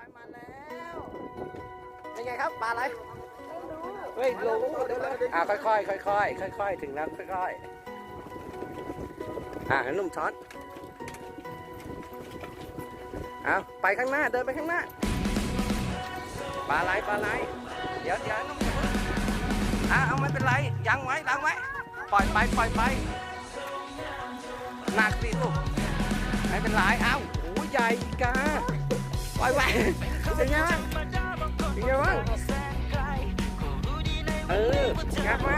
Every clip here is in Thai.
ายมาแล้วเป็นไงครับปลาอะไรเฮ้ยรู้เดี๋ยวๆอ่าค่อยๆค่อยๆค่อยๆถึงแล้วค่อยๆอ่าให้หนุ่มช้อนเอาไปข้างหน้าเดินไปข้างหน้าปลาอะไรปลาอะไรเดี๋ยวเดี๋ยวนุ่มอย่าเพิ่งอ่าเอาไม่เป็นไรยังไว้ยังไว้ปล่อยไปปล่อยไปหนักสิลูกไม่เป็นไรเอ้าโอ้ใหญ่อีกา ปล่อยไว้เป็นไงบ้างเป็นไงบ้างเอองัดมา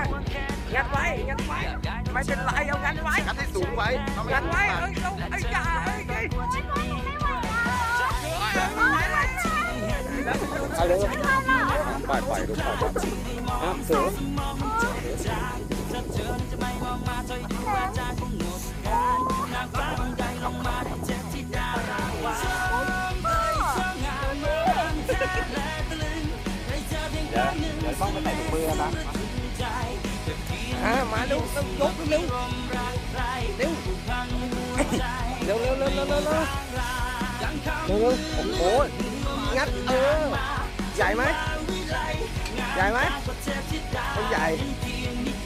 งัดไว้งัดไว้ไม่เป็นไรเอางัดไว้งัดให้สูงไว้งัดไว้เอ้ยเอาไอ้ยาเอ้ยเอ้ยเอาเลยปล่อยปล่อยลูกปล่อยปล่อยอะเสือ ไปใส่ถุงมือนะอะมาเร็วเร็วยกเร็วเร็วเร็วเร็วเร็วเร็วเร็วเร็วเร็วโอ้โหงัดเออใหญ่ไหมใหญ่ไหมไม่ใหญ่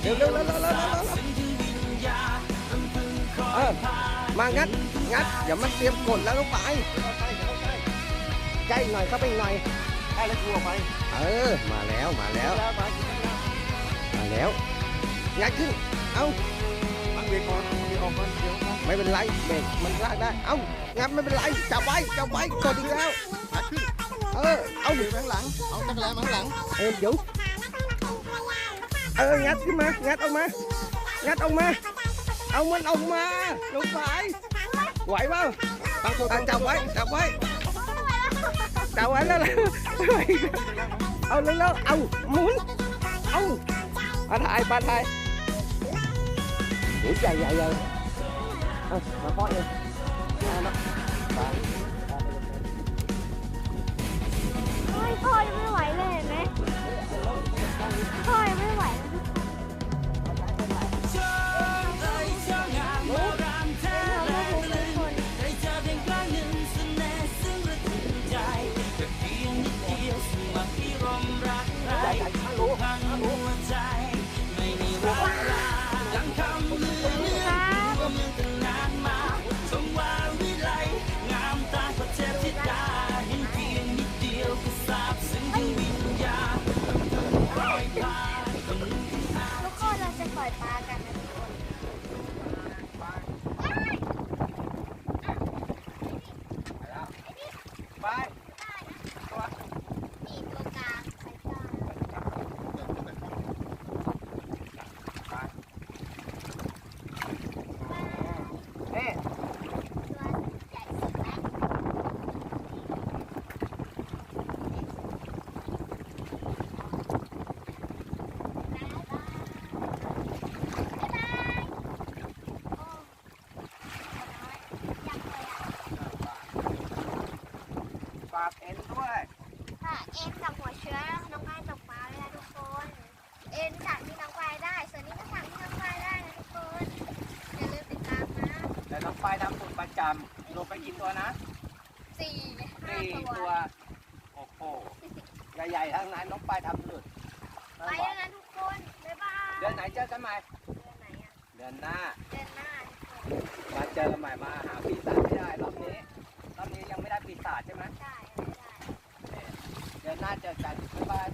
เร็วเร็วเร็วเร็วเร็วเร็วเออมางัดงัดเดี๋ยวมันเตรียมกดแล้วลงไปใกล้หน่อยเข้าไปหน่อย ให้แล้วกลัวไหมเออ มาแล้วมาแล้ว แล้วมามาแล้วงัดขึ้น เอ้า มันเบรกก่อนเบรกออกก่อนเดี๋ยวออกไม่เป็นไรเบรกมันลากได้ เอ้างัดไม่เป็นไร จับไว้ จับไว้ กดอีกแล้ว งัดขึ้นเออ เอาเบรกข้างหลัง เอาตะแกรงมาข้างหลัง เออเดี๋ยวเออ งัดขึ้นมา งัดออกมา งัดออกมา เอามันออกมาลงไปไหวเปล่าตั้งตัวอะจับไว้ จับไว้ จับไว้แล้วล่ะเอาเร็วๆเอาหมุนเอาปลาถ่ายปลาถ่ายโอ้ยใหญ่ใหญ่ใหญ่เอามาเคาะเลยเอามาปลาเฮ้ยพ่อยังไม่ไหวเลย ฝากเอ็นด้วยค่ะเอ็นกับหัวเชื้อน้องปลายตกปลาเลยนะทุกคน เอ็นสั่งที่น้องปลายได้ ส่วนนี้ก็สั่งที่น้องปลายได้นะทุกคน อย่าลืมติดตามนะแต่น้องปลายทำสูตรประจำลงไปกี่ตัวนะสี่ห้าสี่ตัตัววโอ้โหใหญ่ๆทั้งนั้นน้องปลายทำสุดไปแล้วนะทุกคน บ๊ายบายเดือนไหนเจอกันใหม่เดือนไหนอะเดือนหน้าเดือนหน้าทุกคน มาเจอกันใหม่มาหาปีศาจไม่ได้รอบนี้าสตร์ใช่ไหมใช่ เดี๋ยวน่าจะจัดที่บ้าน